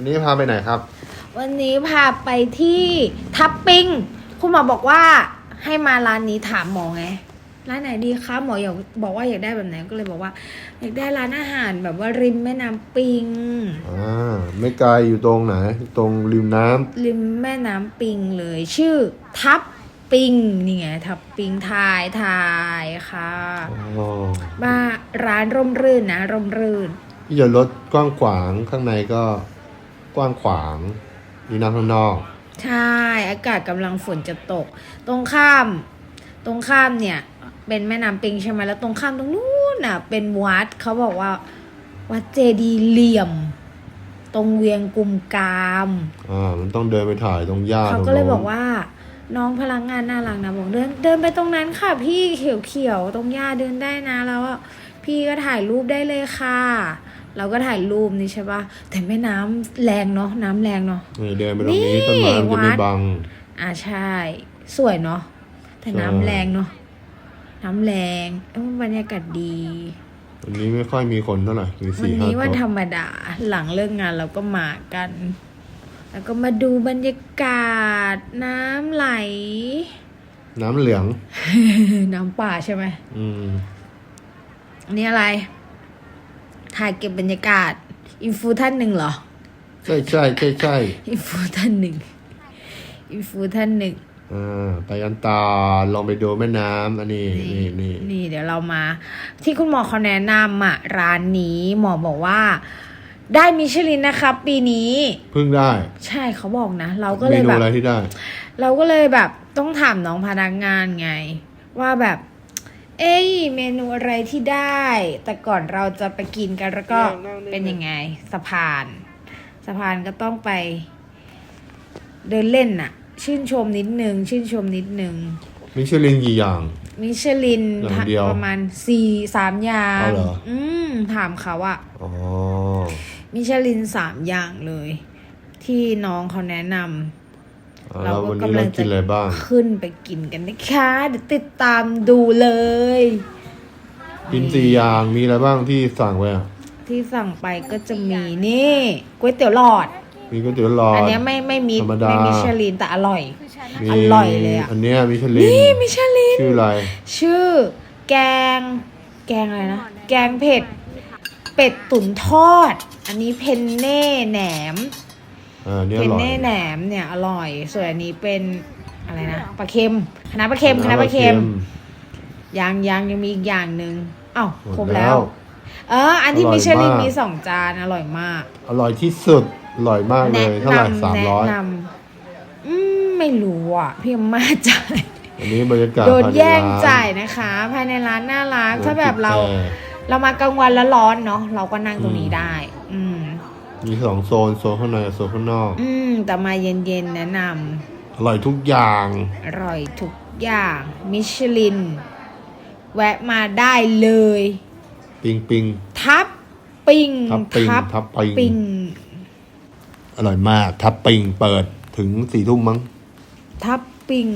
วันนี้พาไปไหนครับ วันนี้พาไปที่ทับปิงคุณหมอบอกว่าให้มาร้านนี้ถามหมอไง ร้านไหนดีคะหมออยากบอกว่าอยากได้แบบไหนก็เลยบอกว่า อยากได้ร้านอาหารแบบว่าริมแม่น้ำปิง อ่า ไม่ไกลอยู่ตรงไหน ตรงริมน้ำริมแม่น้ำปิงเลย ชื่อทับปิงนี่ไงทับปิงทายทายค่ะอ๋อมาร้านร่มรื่นนะร่มรื่น ที่จะรถกว้างขวางข้างในก็ กว้างขวางมีน้ำข้างนอก ใช่ อากาศกำลังฝนจะตก ตรงข้าม ตรงข้ามเนี่ย เป็นแม่น้ำปิงใช่ไหมแล้วตรงข้ามตรงนู้นน่ะ เป็นวัดเขาบอกว่า วัดเจดีย์เหลี่ยม ตรงเวียงกุมกาม อ่า มันต้องเดินไปถ่ายตรงหญ้าเขาตรงก็เลยโน้นบอกว่า น้องพลังงานน่ารักนะบอกเดินเดินไปตรงนั้นค่ะ พี่เขียวเขียวๆตรงหญ้าเดินได้นะแล้วอะพี่ก็ถ่ายรูปได้เลยค่ะ เราก็ถ่ายรูปนี่ใช่ปะแต่แม่น้ำแรงเนาะน้ำแรงเนาะนี่เดินไปตรงนี้นี่ต้นไม้มันจะไม่วัดบัง อ่าใช่ สวยเนาะแต่น้ำใช่แรงเนาะน้ำแรงเอ้ยบรรยากาศดีวันนี้ไม่ค่อยมีคนเท่าไหร่มีวันสี่ห้านี้วันธโต๊ะรรมดาหลังเลิกงานเราก็มากัน แล้วก็มาดูบรรยากาศน้ำไหล น้ำเหลือง น้ำป่าใช่ไหมอืมอันนี้อะไร ถ่ายเก็บบรรยากาศ อินฟูท่านหนึ่งเหรอ ใช่ใช่ใช่ใช่อินฟูท่านหนึ่งอินฟูท่านหนึ่งอ่าไปกันต่อลองไปดูแม่น้ำอันนี้นี่นี่นี่เดี๋ยวเรามา ที่คุณหมอเขาแนะนำอะร้านนี้หมอบอกว่า ได้มิชลินนะครับ ปีนี้ เพิ่งได้ ใช่เขาบอกนะ เราก็เมเลยนูแบบอะไรที่ได้ เราก็เลยแบบต้องถามน้องพนักงานไง ว่าแบบ เอ้ยเมนูอะไรที่ได้ แต่ก่อนเราจะไปกินกันแล้วก็เป็นยังไงสะพาน สะพานก็ต้องไป เดินเล่นน่ะ ชื่นชมนิดนึง ชื่นชมนิดนึง มิชลินกี่อย่าง มิชลินอย่างเดียวประมาณสี่สามอย่างเอาเหรอ อืมถามเขาอะอ๋อมิชลินสามอย่างเลย ที่น้องเขาแนะนำ เอาแล้ววันนี้เรากินอะไรบ้างขึ้นไปกินกันนะคะเดี๋ยวติดตามดูเลย กินสี่อย่างมีอะไรบ้างที่สั่งไว้อะที่สั่งไปก็จะมีนี่ก๋วยเตี๋ยวหลอด มีก๋วยเตี๋ยวหลอด อันเนี้ยไม่ไม่มีธรรมดา ไม่มิชลินแต่อร่อย มีอร่อยเลยอะอันเนี้ยมิชลินนี่มิชลิน ชื่ออะไร ชื่อ แกง แกงอะไรนะ แกงเผ็ด เป็ดตุ๋นทอด อันนี้เพนเน่แหนม อ่าเนี่ยเพอนร่อย เน่แหนมเนี่ยอร่อย ส่วนอันนี้เป็นอะไรนะปลาเค็มคณะน้าปลาเค็มคณะน้าปลาเค็มยังยังยังมีอีกอย่างหนึ่งอ้าวหมดครบแล้ว เออ อันที่อร่อยมิชลินมาก มีสองจานอร่อยมาก อร่อยที่สุด อร่อยมากเลยเท่าไหร่สามแนะร้อยนำอืมไม่รู้อะพี่อำมาจ่ายอันนี้บรรยากาศโดนภายในแย่งร้นจ่ายนะคะ ภายในร้านน่ารักโดนถ้าแบบเราจิกเรามากลางวันแล้วร้อนเนาะเราก็นั่งตรงนี้อืมได้ อืมแมีสองโซนโซนข้างในกับโซนข้างนอก อืม แต่มาเย็นๆแนะนอร่อยทุกอย่างำอร่อยทุกอย่าง มิชลิน แวะมาได้เลย ปิงปิงทับปิงทับปิงทับปิงปิงอร่อยมาก ทับปิงเปิดถึงสี่ทุ่มมั้ง ทับปิง